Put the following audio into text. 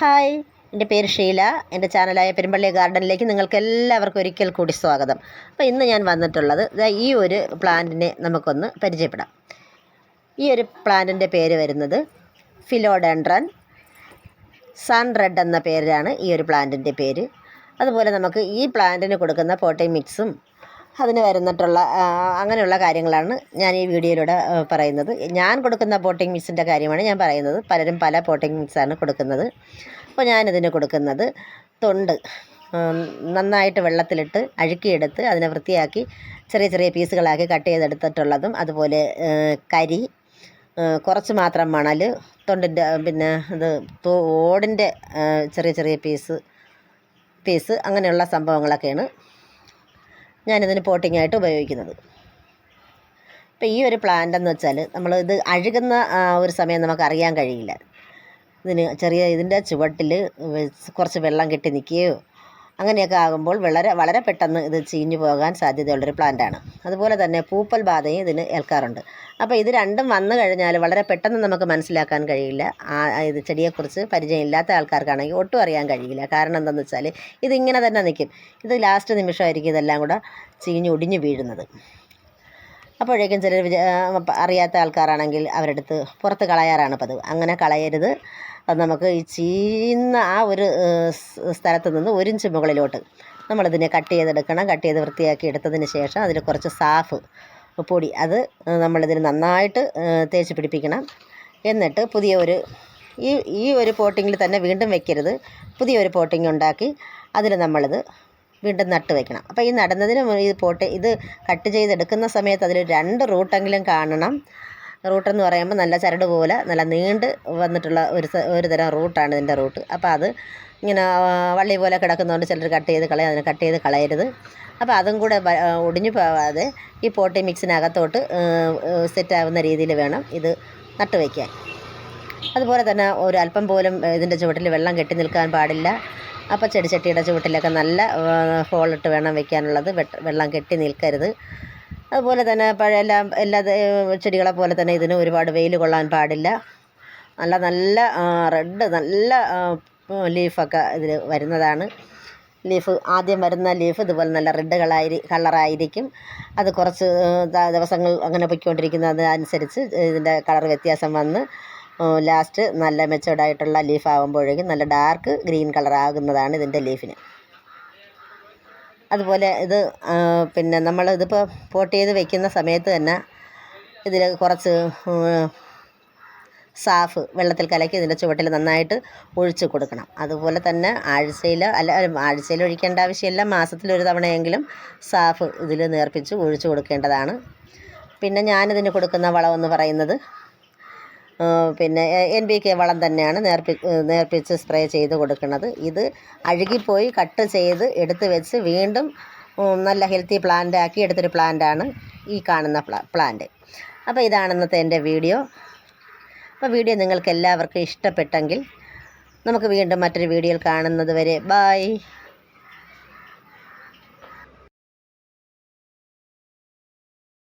Hi. എന്റെ പേര് ഷീല. എന്റെ ചാനലായ പെരുമ്പള്ളി ഗാർഡനിലേക്ക് നിങ്ങൾക്ക് എല്ലാവർക്കും ഒരിക്കൽ കൂടി സ്വാഗതം. അപ്പോൾ ഇന്ന് ഞാൻ വന്നിട്ടുള്ളത് ഈ ഒരു പ്ലാന്റിനെ നമുക്കൊന്ന് പരിചയപ്പെടാം. ഈ ഒരു പ്ലാന്റിന്റെ പേര് വരുന്നത് ഫിലോഡെൻഡ്രൻ സൺ റെഡ് എന്ന പേരാണ് ഈ ഒരു പ്ലാന്റിന്റെ പേര്. അതുപോലെ നമുക്ക് ഈ പ്ലാന്റിന് കൊടുക്കുന്ന പോട്ടിംഗ് മിക്സും അതിന് വരുന്നിട്ടുള്ള അങ്ങനെയുള്ള കാര്യങ്ങളാണ് ഞാൻ ഈ വീഡിയോയിലൂടെ പറയുന്നത്. ഞാൻ കൊടുക്കുന്ന പോട്ടിംഗ് മിക്സിന്റെ കാര്യമാണ് ഞാൻ പറയുന്നത്. പലരും പല പോട്ടിംഗ് മിക്സാണ് കൊടുക്കുന്നത്. അപ്പോൾ ഞാനിതിന് കൊടുക്കുന്നത് തൊണ്ട്. നന്നായിട്ട് വെള്ളത്തിലിട്ട് അഴുക്കിയെടുത്ത് അതിനെ വൃത്തിയാക്കി ചെറിയ ചെറിയ പീസുകളാക്കി കട്ട് ചെയ്തെടുത്തിട്ടുള്ളതും അതുപോലെ കരി കുറച്ച് മാത്രം മണൽ തൊണ്ടിന്റെ പിന്നെ ഇത് ഓടിന്റെ ചെറിയ ചെറിയ പീസ് പീസ് അങ്ങനെയുള്ള സംഭവങ്ങളൊക്കെയാണ് ഞാനിതിന് പോട്ടിങ്ങായിട്ട് ഉപയോഗിക്കുന്നത്. ഇപ്പോൾ ഈ ഒരു പ്ലാന്റ് എന്ന് വെച്ചാൽ നമ്മൾ ഇത് അഴുകുന്ന ഒരു സമയം നമുക്ക് അറിയാൻ കഴിയില്ല. ഇതിന് ചെറിയ ഇതിന്റെ ചുവട്ടിൽ കുറച്ച് വെള്ളം കെട്ടി നിൽക്കുകയോ അങ്ങനെയൊക്കെ ആകുമ്പോൾ വളരെ വളരെ പെട്ടെന്ന് ഇത് ചീഞ്ഞു പോകാൻ സാധ്യതയുള്ളൊരു പ്ലാന്റാണ് അതുപോലെ തന്നെ പൂപ്പൽ ബാധയും ഇതിന് ഏൽക്കാറുണ്ട്. അപ്പോൾ ഇത് രണ്ടും വന്നു കഴിഞ്ഞാൽ വളരെ പെട്ടെന്ന് നമുക്ക് മനസ്സിലാക്കാൻ കഴിയില്ല. ഇത് ചെടിയെക്കുറിച്ച് പരിചയമില്ലാത്ത ആൾക്കാർക്കാണെങ്കിൽ ഒട്ടും അറിയാൻ കഴിയില്ല. കാരണം എന്താണെന്ന് വെച്ചാൽ ഇതിങ്ങനെ തന്നെ നിൽക്കും. ഇത് ലാസ്റ്റ് നിമിഷമായിരിക്കും ഇതെല്ലാം കൂടെ ചീഞ്ഞ് ഒടിഞ്ഞു വീഴുന്നത്. അപ്പോഴേക്കും ചിലർ അറിയാത്ത ആൾക്കാരാണെങ്കിൽ അവരെടുത്ത് പുറത്ത് കളയാറാണ് പതിവ്. അങ്ങനെ കളയരുത്. അത് നമുക്ക് ഈ ചീയുന്ന ആ ഒരു സ്ഥലത്ത് നിന്ന് ഒരു ഇഞ്ച് മുകളിലോട്ട് നമ്മളിതിനെ കട്ട് ചെയ്തെടുക്കണം. കട്ട് ചെയ്ത് വൃത്തിയാക്കി എടുത്തതിന് ശേഷം അതിൽ കുറച്ച് സാഫ് പൊടി. അത് നമ്മളിതിന് നന്നായിട്ട് തേച്ച് പിടിപ്പിക്കണം. എന്നിട്ട് പുതിയ ഒരു ഈ ഈ ഒരു പോട്ടിങ്ങിൽ തന്നെ വീണ്ടും വെക്കരുത്. പുതിയൊരു പോട്ടിങ് ഉണ്ടാക്കി അതിൽ നമ്മളിത് വീണ്ടും നട്ട് വെക്കണം. അപ്പോൾ ഈ നടുന്നതിന് ഇത് പോട്ട് ഇത് കട്ട് ചെയ്തെടുക്കുന്ന സമയത്ത് അതിൽ രണ്ട് റൂട്ടെങ്കിലും കാണണം. റൂട്ടെന്ന് പറയുമ്പോൾ നല്ല ചരട് പോലെ നല്ല നീണ്ട് വന്നിട്ടുള്ള ഒരു ഒരു തരം റൂട്ടാണ് ഇതിന്റെ റൂട്ട് അപ്പോൾ അത് ഇങ്ങനെ വള്ളി പോലെ കിടക്കുന്നതുകൊണ്ട് ചിലർ കട്ട് ചെയ്ത് കളയും. അതിനെ കട്ട് ചെയ്ത് കളയരുത്. അപ്പോൾ അതും കൂടെ ഒടിഞ്ഞു പോവാതെ ഈ പോട്ടി മിക്സിനകത്തോട്ട് സെറ്റാവുന്ന രീതിയിൽ വേണം ഇത് നട്ടുവയ്ക്കാൻ അതുപോലെ തന്നെ ഒരു അല്പം പോലും ഇതിന്റെ ചുവട്ടിൽ വെള്ളം കെട്ടി നിൽക്കാൻ പാടില്ല. അപ്പോൾ ചെടിച്ചട്ടിയുടെ ചുവട്ടിലൊക്കെ നല്ല ഹോളിട്ട് വേണം വെക്കാനുള്ളത്. വെള്ളം കെട്ടി നിൽക്കരുത്. അതുപോലെ തന്നെ പഴയ എല്ലാം എല്ലാ ചെടികളെ പോലെ തന്നെ ഇതിന് ഒരുപാട് വെയിൽ കൊള്ളാൻ പാടില്ല. നല്ല നല്ല റെഡ് നല്ല ലീഫൊക്കെ ഇതിൽ വരുന്നതാണ്. ലീഫ് ആദ്യം വരുന്ന ലീഫ് ഇതുപോലെ നല്ല റെഡ് കളായി കളറായിരിക്കും. അത് കുറച്ച് ദിവസങ്ങൾ അങ്ങനെ പൊയ്ക്കൊണ്ടിരിക്കുന്നത് അനുസരിച്ച് ഇതിന്റെ കളർ വ്യത്യാസം വന്ന് ലാസ്റ്റ് നല്ല മെച്ചോർഡായിട്ടുള്ള ലീഫ് ആകുമ്പോഴേക്കും നല്ല ഡാർക്ക് ഗ്രീൻ കളർ ആകുന്നതാണ് ഇതിന്റെ ലീഫിന് അതുപോലെ ഇത് പിന്നെ നമ്മൾ ഇതിപ്പോൾ പോട്ട് ചെയ്ത് വെക്കുന്ന സമയത്ത് തന്നെ ഇതിൽ കുറച്ച് സാഫ് വെള്ളത്തിൽ കലക്കി ഇതിന്റെ ചുവട്ടിൽ നന്നായിട്ട് ഒഴിച്ചു കൊടുക്കണം. അതുപോലെ തന്നെ ആഴ്ചയിൽ അല്ല ആഴ്ചയിൽ ഒഴിക്കേണ്ട ആവശ്യമില്ല. മാസത്തിൽ ഒരു തവണയെങ്കിലും സാഫ് ഇതിൽ നേർപ്പിച്ച് ഒഴിച്ചു കൊടുക്കേണ്ടതാണ്. പിന്നെ ഞാനിതിന് കൊടുക്കുന്ന വളമെന്ന് പറയുന്നത് പിന്നെ എൻ ബി കെ വളം തന്നെയാണ് നേർപ്പി നേർപ്പിച്ച് സ്പ്രേ ചെയ്ത് കൊടുക്കുന്നത്. ഇത് അഴുകിപ്പോയി കട്ട് ചെയ്ത് എടുത്ത് വെച്ച് വീണ്ടും നല്ല ഹെൽത്തി പ്ലാന്റ് ആക്കി എടുത്തൊരു പ്ലാന്റാണ് ഈ കാണുന്ന പ്ലാ പ്ലാന്റ്. അപ്പോൾ ഇതാണ് ഇന്നത്തെ എന്റെ വീഡിയോ. അപ്പോൾ വീഡിയോ നിങ്ങൾക്ക് എല്ലാവർക്കും ഇഷ്ടപ്പെട്ടെങ്കിൽ നമുക്ക് വീണ്ടും മറ്റൊരു വീഡിയോയിൽ കാണുന്നത് വരെ ബായ്